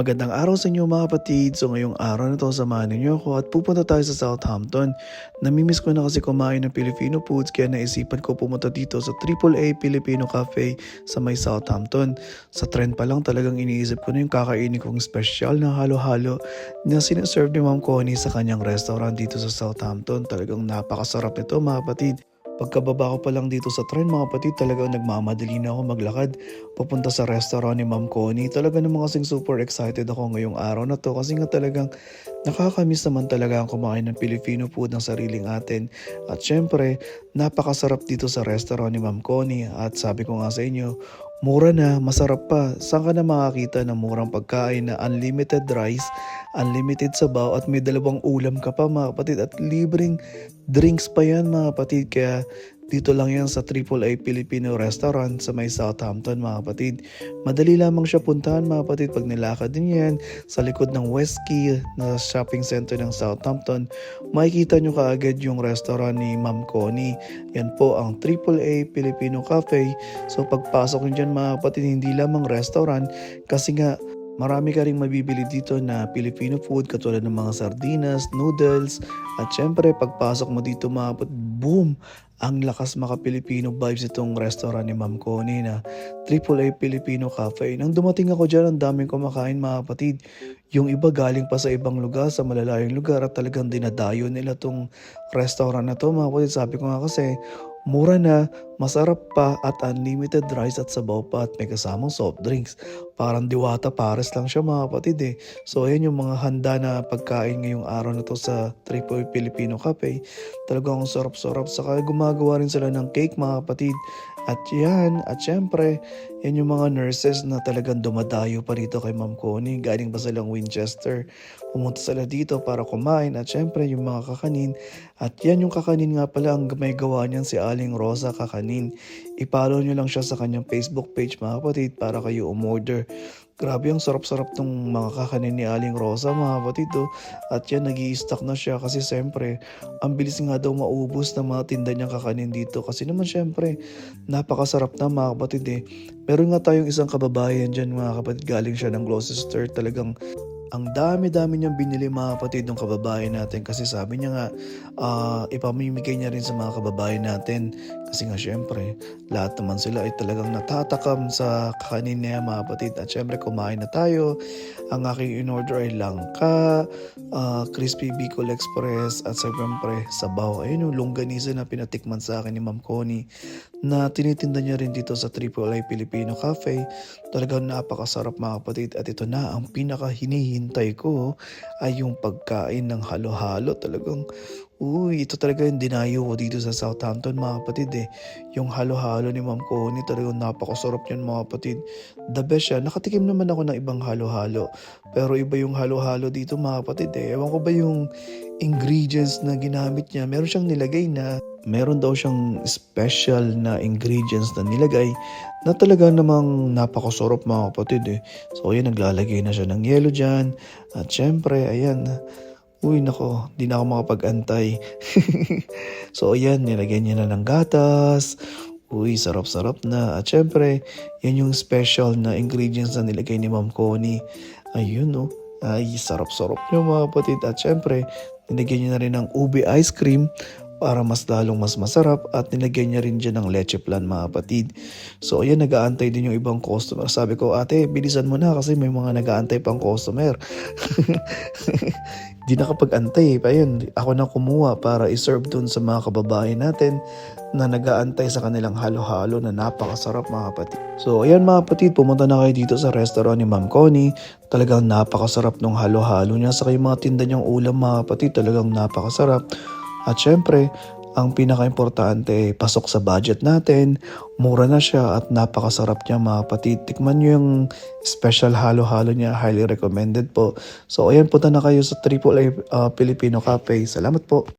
Magandang araw sa inyo mga kapatid. So ngayong araw na to, samahan niyo ako at pupunta tayo sa Southampton. Namimiss ko na kasi kumain ng Filipino foods kaya naisipan ko pumunta dito sa AAA Filipino Cafe sa may Southampton. Sa trend pa lang talagang iniisip ko na yung kakainin kong special na halo-halo na sinaserve ni Ma'am Connie sa kanyang restaurant dito sa Southampton. Talagang napakasarap nito mga kapatid. Pagkababa ko pa lang dito sa train mga kapatid, talagang nagmamadali na ako maglakad papunta sa restaurant ni Ma'am Connie. Talaga naman kasing super excited ako ngayong araw na to kasi nga talagang nakakamiss naman talaga ang kumain ng Filipino food ng sariling atin. At syempre, napakasarap dito sa restaurant ni Ma'am Connie at sabi ko nga sa inyo, mura na, masarap pa. Saan ka na makakita ng murang pagkain na unlimited rice, unlimited sabaw at may dalawang ulam ka pa mga kapatid at libreng drinks pa yan mga kapatid. Kaya dito lang yan sa AAA Filipino Restaurant sa may Southampton mga kapatid. Madali lamang siya puntahan mga kapatid pag nilakad din yan sa likod ng Westkey na shopping center ng Southampton. Makikita nyo kaagad yung restaurant ni Ma'am Connie. Yan po ang AAA Filipino Cafe. So pagpasok nyo dyan mga kapatid, hindi lamang restaurant kasi nga Marami ka rin mabibili dito na Filipino food katulad ng mga sardinas, noodles, at syempre pagpasok mo dito kapatid, boom! Ang lakas maka Filipino vibes itong restaurant ni Ma'am Connie na AAA Filipino Cafe. Nang dumating ako dyan, ang daming kumakain mga kapatid. Yung iba galing pa sa ibang lugar, sa malalayong lugar at talagang dinadayo nila tong restaurant na to mga kapatid. Sabi ko nga kasi, mura na, masarap pa at unlimited rice at sabaw pa at may kasamang soft drinks. Parang diwata pares lang siya mga kapatid eh. So ayan yung mga handa na pagkain ngayong araw na to sa Triple Filipino Cafe. Talagang sarap-sarap. Saka gumagawa rin sila ng cake mga kapatid. At yan, at syempre, yan yung mga nurses na talagang dumadayo pa rito kay Ma'am Connie. Galing pa silang Winchester. Pumunta sila dito para kumain at syempre yung mga kakanin. At yan yung kakanin nga pala ang may gawa niyan si Aling Rosa Kakanin. I-follow nyo lang siya sa kanyang Facebook page mga kapatid para kayo umorder. Grabe ang sarap-sarap tong mga kakanin ni Aling Rosa mga kapatid oh. At yan nag stock na siya kasi siyempre ang bilis nga daw maubos ng mga tinda niyang kakanin dito. Kasi naman siyempre napakasarap na mga kapatid eh. Meron nga tayong isang kababayan dyan mga kapatid galing siya ng Gloucester talagang ang dami-dami niyang binili mga kapatid ng kababayan natin. Kasi sabi niya nga uh, ipamimigay niya rin sa mga kababayan natin. Kasi nga syempre lahat naman sila ay talagang natatakam sa kakanin niya mga kapatid. At syempre kumain na tayo. Ang aking in-order ay langka uh, crispy Bicol Express at syempre sabaw. Ayun yung longganisa na pinatikman sa akin ni Ma'am Connie na tinitinda niya rin dito sa Triple A Filipino Cafe. Talagang napakasarap mga kapatid. At ito na ang pinaka hinihintay ko ay yung pagkain ng halo-halo talagang Uy, ito talaga yung dinayo ko dito sa Southampton mga kapatid eh. Yung halo-halo ni Ma'am Connie talagang napakasarap yan mga kapatid. The best siya. Nakatikim naman ako ng ibang halo-halo. Pero iba yung halo-halo dito mga kapatid eh. Ewan ko ba yung ingredients na ginamit niya. Meron siyang nilagay na meron daw siyang special na ingredients na nilagay na talaga namang napakasarap mga kapatid eh. So ayan, naglalagay na siya ng yelo dyan. At syempre, ayan, Uy, nako, di na ako makapag-antay. so, ayan, nilagyan niya na ng gatas. Uy, sarap-sarap na. At syempre, yan yung special na ingredients na nilagay ni Ma'am Connie. Ayun, no. Ay, sarap-sarap niyo mga kapatid. At syempre, nilagyan niya na rin ng ube ice cream para mas lalong mas masarap at nilagyan niya rin dyan ng leche plan mga kapatid. So ayan, nag-aantay din yung ibang customer. Sabi ko, ate, bilisan mo na kasi may mga nag-aantay pang customer. Di nakapag-antay. Ayun, ako na kumuha para iserve dun sa mga kababayan natin na nag-aantay sa kanilang halo-halo na napakasarap mga kapatid. So ayan mga kapatid, pumunta na kayo dito sa restaurant ni Ma'am Connie. Talagang napakasarap ng halo-halo niya. Sa kayo mga tinda niyang ulam mga kapatid, talagang napakasarap. At syempre, ang pinaka-importante, pasok sa budget natin, mura na siya at napakasarap niya mga. Tikman niyo yung special halo-halo niya, highly recommended po. So ayan, punta na kayo sa AAA uh, Filipino Cafe. Salamat po.